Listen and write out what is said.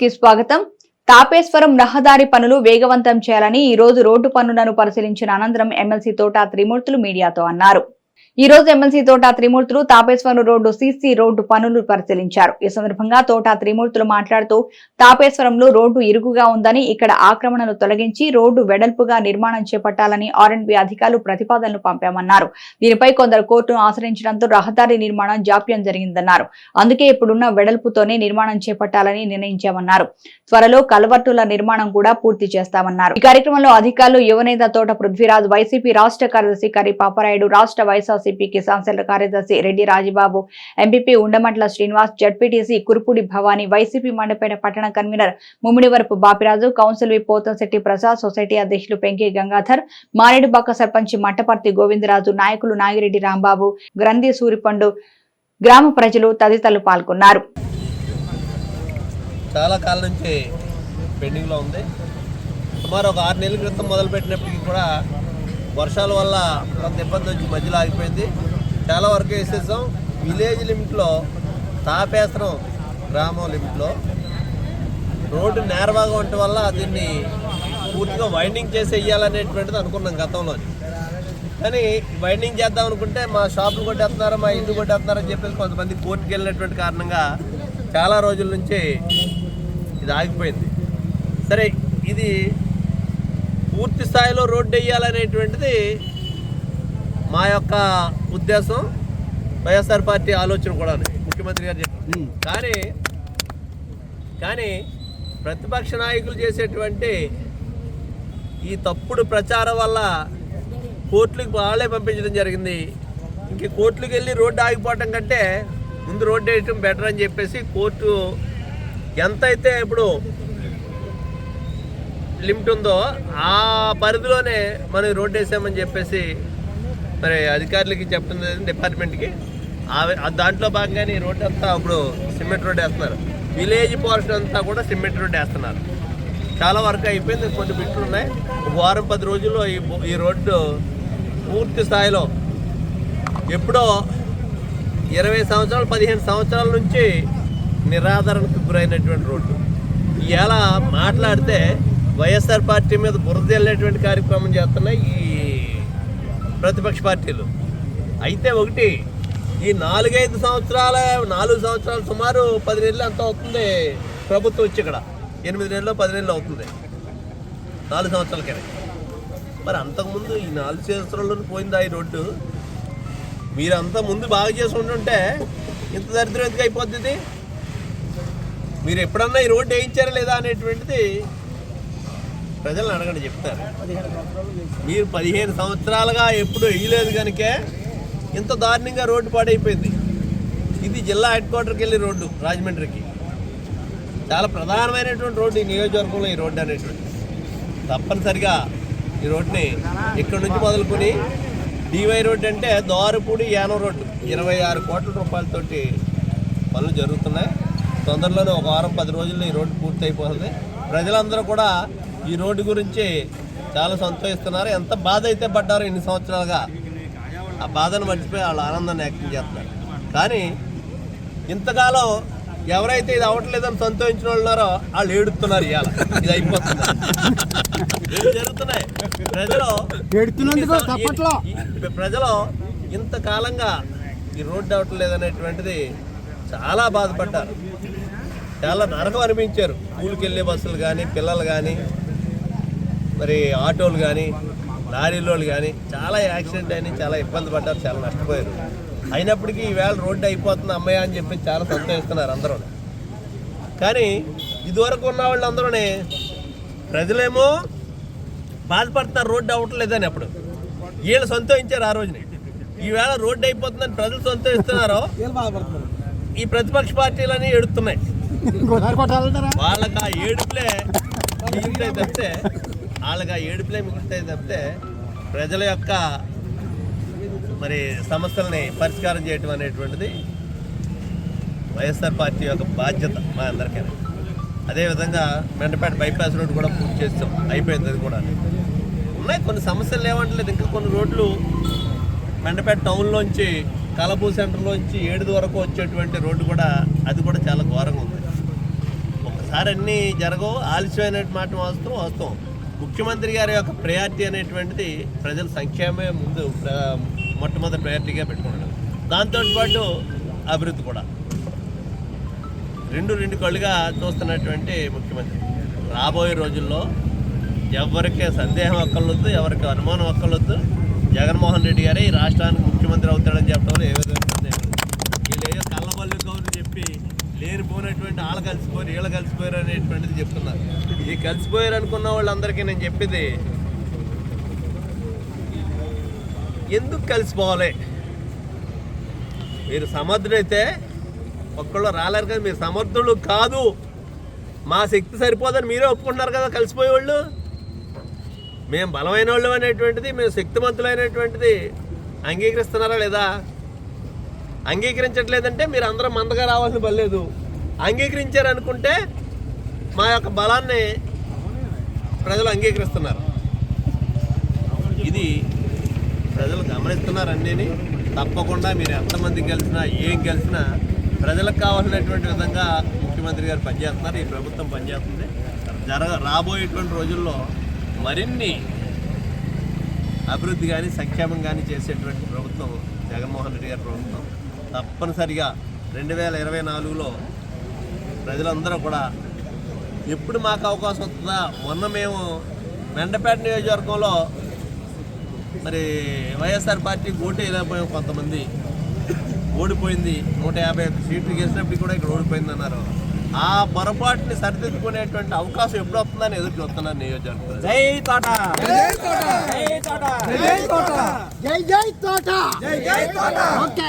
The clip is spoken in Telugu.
కి స్వాగతం. తాపేశ్వరం రహదారి పనులు వేగవంతం చేయాలని ఈ రోజు రోడ్డు పనులను పరిశీలించిన అనంతరం ఎమ్మెల్సీ తోట త్రిమూర్తులు మీడియాతో అన్నారు. ఈ రోజు MLC Thota Trimurthulu Tapeswaram road CC road పనులు పరిశీలించారు. ఈ సందర్భంగా తోట త్రిమూర్తులు మాట్లాడుతూ తాపేశ్వరంలో రోడ్డు ఇరుకుగా ఉందని ఇక్కడ ఆక్రమణలు తొలగించి రోడ్డు వెడల్పుగా నిర్మాణం చేపట్టాలని ఆర్ఎండ్బి అధికారులు ప్రతిపాదనలు పంపామన్నారు. దీనిపై కొందరు కోర్టును ఆశ్రయించడంతో రహదారి నిర్మాణం జాప్యం జరిగిందన్నారు. అందుకే ఇప్పుడున్న వెడల్పుతోనే నిర్మాణం చేపట్టాలని నిర్ణయించామన్నారు. త్వరలో కల్వర్టుల నిర్మాణం కూడా పూర్తి చేస్తామన్నారు. ఈ కార్యక్రమంలో అధికారులు యువనేత తోట పృథ్వీరాజ్ వైసీపీ రాష్ట్ర కార్యదర్శి కరి పాపరాయుడు రాష్ట్ర వైఎస్ఆర్ కిసాన్ సెల్ కార్యదర్శి Reddy Rajababu MPP Undamatla Srinivas ZPTC Kurupudi Bhavani YCP Mandapeta పట్టణ convener Mummidivarapu Bapiraju council V Pothamsetti Prasad society అధ్యక్షులు పెంకి గంగాధర్ మారేడుబాక సర్పంచ్ మట్టపర్తి గోవిందరాజు నాయకులు నాగిరెడ్డి రాంబాబు గ్రంథి సూరిపండు గ్రామ ప్రజలు తదితరులు పాల్గొన్నారు. చాలా కాలం నుంచి పెండింగ్లో ఉంది. సుమారు ఒక ఆరు నెలల క్రితం మొదలుపెట్టినప్పటికీ కూడా వర్షాల వల్ల కొంత ఇబ్బంది వచ్చి మధ్యలో ఆగిపోయింది. చాలా వరకు వేసేసాం. విలేజ్ లిమిట్లో తాపేసరం గ్రామం లిమిట్లో. రోడ్డు నేరవాగా ఉండటం వల్ల దీన్ని పూర్తిగా వైండింగ్ చేసి వెయ్యాలనేటువంటిది అనుకున్నాం గతంలో కానీ వైండింగ్ చేద్దాం అనుకుంటే మా షాపులు కొట్టేస్తున్నారు మా ఇల్లు కొట్టేస్తున్నారు అని చెప్పేసి కొంతమంది కోర్టుకు వెళ్ళినటువంటి కారణంగా చాలా రోజుల నుంచి ఇది ఆగిపోయింది. సరే ఇది పూర్తి స్థాయిలో రోడ్డు వేయాలనేటువంటిది మా యొక్క ఉద్దేశం. వైఎస్ఆర్ పార్టీ ఆలోచన కూడా ముఖ్యమంత్రి గారు చెప్పారు. కానీ కానీ ప్రతిపక్ష నాయకులు చేసేటువంటి ఈ తప్పుడు ప్రచారం వల్ల కోర్టులకు వాళ్ళే పంపించడం జరిగింది. ఇంక కోర్టులకు వెళ్ళి రోడ్డు ఆగిపోవటం కంటే ముందు రోడ్డు వేయటం బెటర్ అని చెప్పేసి కోర్టు ఎంతైతే ఇప్పుడు లిమిట్ ఉందో ఆ పరిధిలోనే మనం రోడ్డు వేసామని చెప్పేసి మరి అధికారులకి చెప్తుంది డిపార్ట్మెంట్కి. దాంట్లో భాగంగానే ఈ రోడ్డు అంతా ఇప్పుడు సిమెంట్ రోడ్ వేస్తున్నారు. విలేజ్ పోర్షన్ అంతా కూడా సిమెంట్ రోడ్డు వేస్తున్నారు. చాలా వరకు అయిపోయింది కొన్ని బిట్లు ఉన్నాయి. వారం పది రోజుల్లో ఈ ఈ రోడ్డు పూర్తి స్థాయిలో ఎప్పుడో ఇరవై సంవత్సరాలు పదిహేను సంవత్సరాల నుంచి నిరాదరణకు గురైనటువంటి రోడ్డు. ఇలా మాట్లాడితే వైఎస్ఆర్ పార్టీ మీద బురద వెళ్ళేటువంటి కార్యక్రమం చేస్తున్నాయి ఈ ప్రతిపక్ష పార్టీలు. అయితే ఒకటి ఈ నాలుగైదు సంవత్సరాల నాలుగు సంవత్సరాలు సుమారు పది నెలలు ఎంత అవుతుంది? ప్రభుత్వం వచ్చి ఇక్కడ ఎనిమిది నెలలు పది నెలలు అవుతుంది. నాలుగు సంవత్సరాలకే మరి అంతకుముందు ఈ నాలుగు సంవత్సరాల్లో పోయిందా ఈ రోడ్డు? మీరంతా ముందు బాగా చేసి ఉంటుంటే ఇంత దరిద్రం ఎందుకు అయిపోతుంది మీరు ఎప్పుడన్నా ఈ రోడ్డు వేయించారా లేదా అనేటువంటిది ప్రజలను అడగండి చెప్తారు. మీరు పదిహేను సంవత్సరాలుగా ఎప్పుడు వేయలేదు కనుకే ఇంత దారుణంగా రోడ్డు పాడైపోయింది. ఇది జిల్లా హెడ్ క్వార్టర్కి వెళ్ళి రోడ్డు రాజమండ్రికి. చాలా ప్రధానమైనటువంటి రోడ్డు ఈ నియోజకవర్గంలో ఈ రోడ్డు అనేటువంటి. తప్పనిసరిగా ఈ రోడ్ని ఇక్కడ నుంచి మొదలుకొని డివై రోడ్డు అంటే దోరపూడి యానం రోడ్డు. ఇరవై ఆరు కోట్ల రూపాయలతోటి పనులు జరుగుతున్నాయి. తొందరలోనే ఒక వారం పది రోజుల్లో ఈ రోడ్డు పూర్తి అయిపోతుంది ప్రజలందరూ కూడా ఈ రోడ్డు గురించి చాలా సంతోషిస్తున్నారు. ఎంత బాధ అయితే పడ్డారో ఇన్ని సంవత్సరాలుగా. ఆ బాధను మర్చిపోయి వాళ్ళ ఆనందాన్ని వ్యక్తం చేస్తున్నారు. కానీ ఇంతకాలం ఎవరైతే ఇది అవ్వట్లేదని సంతోషించిన వాళ్ళు ఉన్నారో వాళ్ళు ఏడుతున్నారు ఇవాళ. ఇది అయిపోతుంది. జరుగుతున్నాయి? ప్రజలు ప్రజలు ఇంతకాలంగా ఈ రోడ్డు అవ్వట్లేదు అనేటువంటిది చాలా బాధపడ్డారు. చాలా నరకం అనిపించారు. స్కూల్కి వెళ్ళే బస్సులు కానీ పిల్లలు కానీ మరి ఆటోలు కానీ లారీలోళ్ళు కానీ చాలా యాక్సిడెంట్ అయినాయి చాలా ఇబ్బంది పడ్డారు చాలా నష్టపోయారు. అయినప్పటికీ ఈవేళ రోడ్డు అయిపోతుంది అమ్మయ్య అని చెప్పి చాలా సంతోషిస్తున్నారు అందరూ. కానీ ఇదివరకు ఉన్న వాళ్ళందరూనే ప్రజలేమో బాధపడుతున్నారు రోడ్డు అవ్వట్లేదని అప్పుడు. వీళ్ళు సంతోషించారు ఆ రోజుని. ఈవేళ రోడ్డు అయిపోతుందని ప్రజలు సంతోషిస్తున్నారో ఈ ప్రతిపక్ష పార్టీలని ఎడుతున్నాయి ఇంకోసారి కొట్టాలంటారా? వాళ్ళకి ఆ ఏడుపులే తప్పితే వాళ్ళకి ఏడుపులే మిగులుతాయి తప్పితే ప్రజల యొక్క మరి సమస్యల్ని పరిష్కారం చేయటం అనేటువంటిది వైఎస్ఆర్ పార్టీ యొక్క బాధ్యత మా అందరికీ. అదేవిధంగా మెండపేట బైపాస్ రోడ్డు కూడా పూర్తి చేస్తాం. అయిపోయింది అది కూడా. ఉన్నాయి కొన్ని సమస్యలు లేవంటలేదు. ఇంకా కొన్ని రోడ్లు మెండపేట టౌన్లోంచి కలబూ సెంటర్లోంచి ఏడుది వరకు వచ్చేటువంటి రోడ్డు కూడా అది కూడా చాలా ఘోరంగా ఉంది. ఒకసారి అన్నీ జరగవు. ఆలస్యమైనట్టు మాట వాస్తవం వాస్తవం ముఖ్యమంత్రి గారి యొక్క ప్రయారిటీ అనేటువంటిది ప్రజల సంక్షేమమే ముందు మొట్టమొదటి ప్రయారిటీగా పెట్టుకున్నాడు దాంతో పాటు అభివృద్ధి కూడా. రెండు రెండు కళ్ళుగా చూస్తున్నటువంటి ముఖ్యమంత్రి. రాబోయే రోజుల్లో ఎవరికి సందేహం అక్కర్లొద్దు ఎవరికి అనుమానం అక్కర్లొద్దు. జగన్మోహన్ రెడ్డి గారే ఈ రాష్ట్రానికి ముఖ్యమంత్రి అవుతాడని చెప్పడంలో ఏ విధంగా సందేహం లేదు. వీళ్ళు ఏదో కళ్ళబల్లి కౌరు చెప్పి లేనిపోయినటువంటి వాళ్ళు కలిసిపోయారు వీళ్ళు కలిసిపోయారు అనేటువంటిది చెప్తున్నారు. ఈ కలిసిపోయారు అనుకున్న వాళ్ళందరికీ నేను చెప్పేది ఎందుకు కలిసిపోవాలి? మీరు సమర్థుడైతే ఒక్కళ్ళు రాలేరు కదా మీరు సమర్థులు కాదు. మా శక్తి సరిపోదని మీరే ఒప్పుకుంటున్నారు కదా కలిసిపోయేవాళ్ళు? మేము బలమైన వాళ్ళు అనేటువంటిది మేము శక్తివంతులైనటువంటిది అంగీకరిస్తున్నారా లేదా? అంగీకరించట్లేదంటే మీరు అందరూ మందగా రావాల్సిన పర్లేదు అంగీకరించారనుకుంటే మా యొక్క బలాన్ని ప్రజలు అంగీకరిస్తున్నారు. ఇది ప్రజలు గమనిస్తున్నారు అన్నీని తప్పకుండా మీరు ఎంతమంది గెలిచినా ఏం గెలిచినా ప్రజలకు కావాల్సినటువంటి విధంగా ముఖ్యమంత్రి గారు పనిచేస్తున్నారు ఈ ప్రభుత్వం పనిచేస్తుంది. జరగ రాబోయేటువంటి రోజుల్లో మరిన్ని అభివృద్ధి కానీ సంక్షేమం కానీ చేసేటువంటి ప్రభుత్వం జగన్మోహన్ రెడ్డి గారి ప్రభుత్వం. తప్పనిసరిగా రెండు వేల ఇరవై నాలుగులో ప్రజలందరూ కూడా ఎప్పుడు మాకు అవకాశం వస్తుందా? మొన్న మేము మెండపేట నియోజకవర్గంలో మరి వైఎస్ఆర్ పార్టీ ఓటు వేయలేకపోయాం కొంతమంది. ఓడిపోయింది. నూట యాభై ఒక్క సీట్లు గెలిచినప్పుడు కూడా ఇక్కడ ఓడిపోయింది అన్నారు. ఆ పొరపాటుని సరిదిద్దుకునేటువంటి అవకాశం ఎప్పుడు వస్తుందని ఎదురు చూస్తున్నారు నియోజకవర్గం జై తోట! జై జై తోట! ఓకే.